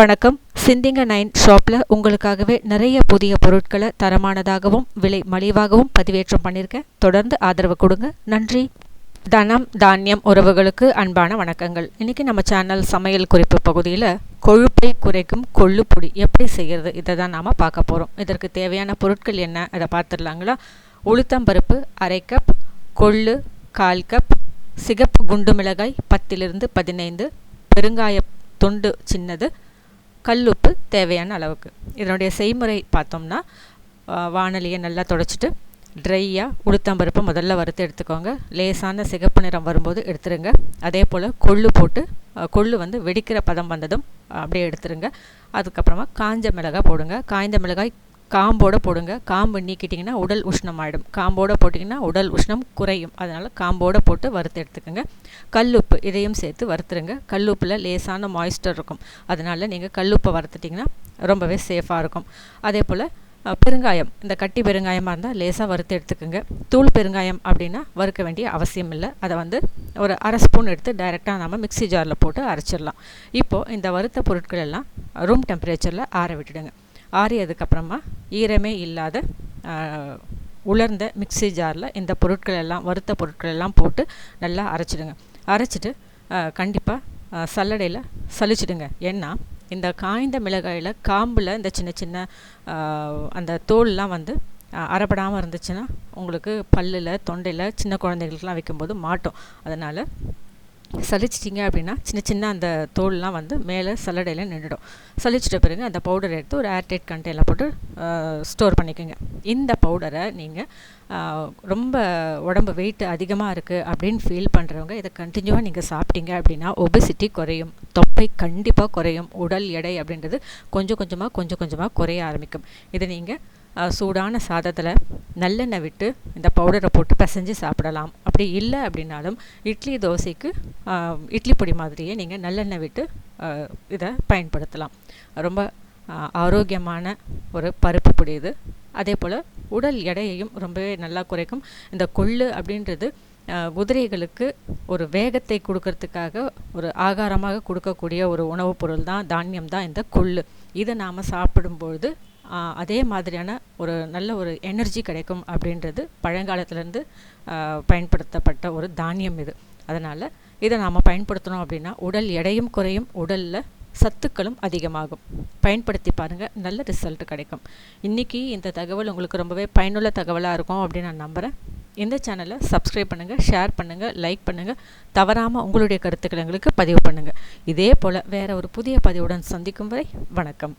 வணக்கம். சிந்திங்க நைன் ஷாப்பில் உங்களுக்காகவே நிறைய புதிய பொருட்களை தரமானதாகவும் விலை மலிவாகவும் பதிவேற்றம் பண்ணியிருக்கேன். தொடர்ந்து ஆதரவு கொடுங்க. நன்றி. தனம் தானியம் உறவுகளுக்கு அன்பான வணக்கங்கள். இன்றைக்கி நம்ம சேனல் சமையல் குறிப்பு பகுதியில் கொழுப்பை குறைக்கும் கொள்ளுப்பொடி எப்படி செய்கிறது இதை தான் நாம் பார்க்க போகிறோம் இதற்கு தேவையான பொருட்கள் என்ன அதை பார்த்துடலாங்களா? உளுத்தம்பருப்பு அரை கப் கொள்ளு கால் கப் சிகப்பு குண்டு மிளகாய் பத்திலிருந்து பதினைந்து பெருங்காய துண்டு சின்னது கல்லுப்பு தேவையான அளவுக்கு. இதனுடைய செய்முறை பார்த்தோம்னா வானலியை நல்லா தொடச்சிட்டு ட்ரையாக உளுத்தம்பருப்பு முதல்ல வறுத்து எடுத்துக்கோங்க. லேசான சிகப்பு நிறம் வரும்போது எடுத்துருங்க. அதே போல் கொள்ளு போட்டு கொள்ளு வந்து வெடிக்கிற பதம் வந்ததும் அப்படியே எடுத்துருங்க. அதுக்கப்புறமா காஞ்ச மிளகாய் போடுங்க. காய்ந்த மிளகாய் காம்போடு போடுங்க. காம்பு நீக்கிட்டிங்கன்னா உடல் உஷ்ணம் ஆகிடும் காம்போடு போட்டிங்கன்னா உடல் உஷ்ணம் குறையும். அதனால் காம்போடு போட்டு வறுத்து எடுத்துக்கோங்க. கல்லுப்பு இதையும் சேர்த்து வறுத்துருங்க. கல்லுப்பில் லேசான மாய்ஸ்டர் இருக்கும். அதனால் நீங்கள் கல்லுப்பை வறுத்துட்டிங்கன்னா ரொம்பவே சேஃபாக இருக்கும். அதே போல் பெருங்காயம். இந்த கட்டி பெருங்காயமாக இருந்தால் லேசாக வறுத்து எடுத்துக்கோங்க. தூள் பெருங்காயம் அப்படின்னா வறுக்க வேண்டிய அவசியம் இல்லை. அதை வந்து ஒரு அரை ஸ்பூன் எடுத்து டைரெக்டாக நம்ம மிக்சி ஜாரில் போட்டு அரைச்சிடலாம். இப்போது இந்த வறுத்த பொருட்கள் எல்லாம் ரூம் டெம்பரேச்சரில் ஆற விட்டுடுங்க. ஆறியதுக்கப்புறமா ஈரமே இல்லாத உலர்ந்த மிக்சி ஜாரில் இந்த பொருட்கள் எல்லாம் வறுத்த பொருட்கள் எல்லாம் போட்டு நல்லா அரைச்சிடுங்க. அரைச்சிட்டு கண்டிப்பாக சல்லடையில் சலிச்சிடுங்க. ஏன்னா இந்த காய்ந்த மிளகாயில் காம்பில் இந்த சின்ன சின்ன அந்த தோல்லாம் வந்து அறப்படாமல் இருந்துச்சுன்னா உங்களுக்கு பல்லில் தொண்டையில் சின்ன குழந்தைகளுக்கெலாம் வைக்கும்போது மாட்டோம். அதனால் சலிச்சிட்டிங்க அப்படின்னா சின்ன சின்ன அந்த தோல்லாம் வந்து மேலே சல்லடையில் நின்றுடும். சலிச்சிட்ட பிறகு அந்த பவுடரை எடுத்து ஒரு ஏர்டைட் கண்டெய்னில் போட்டு ஸ்டோர் பண்ணிக்கோங்க. இந்த பவுடரை நீங்கள் ரொம்ப உடம்பு வெயிட் அதிகமாக இருக்குது அப்படின்னு ஃபீல் பண்ணுறவங்க இதை கண்டினியூவாக நீங்கள் சாப்பிட்டீங்க அப்படின்னா ஒபிசிட்டி குறையும். தொப்பை கண்டிப்பாக குறையும். உடல் எடை அப்படின்றது கொஞ்சம் கொஞ்சமாக கொஞ்சம் கொஞ்சமாக குறைய ஆரம்பிக்கும். இதை நீங்கள் சூடான சாதத்தில் நல்லெண்ணெய் விட்டு இந்த பவுடரை போட்டு பிசைஞ்சு சாப்பிடலாம். அப்படி இல்லை அப்படின்னாலும் இட்லி தோசைக்கு இட்லி பொடி மாதிரியே நீங்கள் நல்லெண்ணெய் விட்டு இதை பயன்படுத்தலாம். ரொம்ப ஆரோக்கியமான ஒரு பருப்பு பொடி இது. அதே போல் உடல் எடையையும் ரொம்பவே நல்லா குறைக்கும். இந்த கொள்ளு அப்படின்றது குதிரைகளுக்கு ஒரு வேகத்தை கொடுக்கறதுக்காக ஒரு ஆகாரமாக கொடுக்கக்கூடிய ஒரு உணவுப் பொருள் தான் தானியம் தான் இந்த கொள்ளு. இதை நாம் சாப்பிடும்பொழுது அதே மாதிரியான ஒரு நல்ல ஒரு எனர்ஜி கிடைக்கும் அப்படின்றது பழங்காலத்துலேருந்து பயன்படுத்தப்பட்ட ஒரு தானியம் இது. அதனால் இதை நாம் பயன்படுத்தணும் அப்படின்னா உடல் எடையும் குறையும் உடலில் சத்துக்களும் அதிகமாகும். பயன்படுத்தி பாருங்கள் நல்ல ரிசல்ட் கிடைக்கும். இன்றைக்கி இந்த தகவல் உங்களுக்கு ரொம்பவே பயனுள்ள தகவலாக இருக்கும் அப்படின்னு நான் நம்புகிறேன் இந்த சேனலை சப்ஸ்கிரைப் பண்ணுங்கள் ஷேர் பண்ணுங்கள் லைக் பண்ணுங்கள் தவறாமல் உங்களுடைய கருத்துக்களை எங்களுக்கு பதிவு பண்ணுங்கள் இதே போல் வேறு ஒரு புதிய பதிவுடன் சந்திக்கும் வரை வணக்கம்.